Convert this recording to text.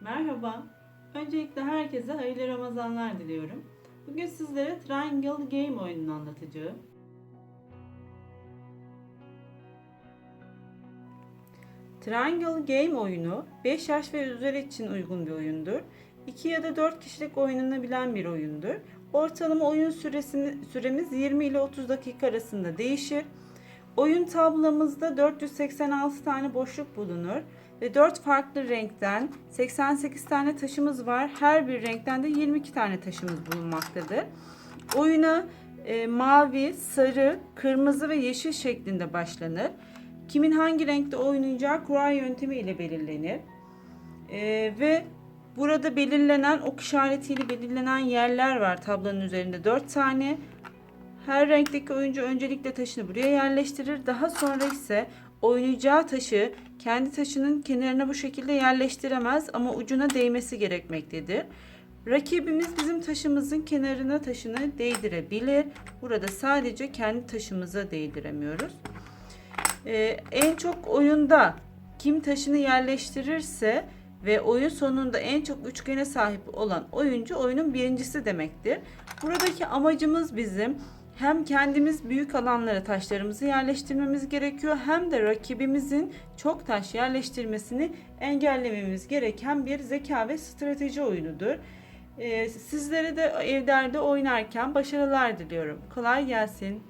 Merhaba. Öncelikle herkese hayırlı Ramazanlar diliyorum. Bugün sizlere Triangle Game oyununu anlatacağım. Triangle Game oyunu 5 yaş ve üzeri için uygun bir oyundur. 2 ya da 4 kişilik oynanabilen bir oyundur. Ortalama oyun süresini, süremiz 20 ile 30 dakika arasında değişir. Oyun tablamızda 486 tane boşluk bulunur ve 4 farklı renkten 88 tane taşımız var. Her bir renkten de 22 tane taşımız bulunmaktadır. Oyuna e, mavi, sarı, kırmızı ve yeşil şeklinde başlanır. Kimin hangi renkte oynayacağı kura yöntemi ile belirlenir. E, ve burada belirlenen ok işaretiyle belirlenen yerler var tablonun üzerinde 4 tane. Her renkteki oyuncu öncelikle taşını buraya yerleştirir. Daha sonra ise oynayacağı taşı kendi taşının kenarına bu şekilde yerleştiremez ama ucuna değmesi gerekmektedir. Rakibimiz bizim taşımızın kenarına taşını değdirebilir. Burada sadece kendi taşımıza değdiremiyoruz. Ee, en çok oyunda kim taşını yerleştirirse ve oyun sonunda en çok üçgene sahip olan oyuncu oyunun birincisi demektir. Buradaki amacımız bizim hem kendimiz büyük alanlara taşlarımızı yerleştirmemiz gerekiyor hem de rakibimizin çok taş yerleştirmesini engellememiz gereken bir zeka ve strateji oyunudur. Ee, sizlere de evlerde oynarken başarılar diliyorum. Kolay gelsin.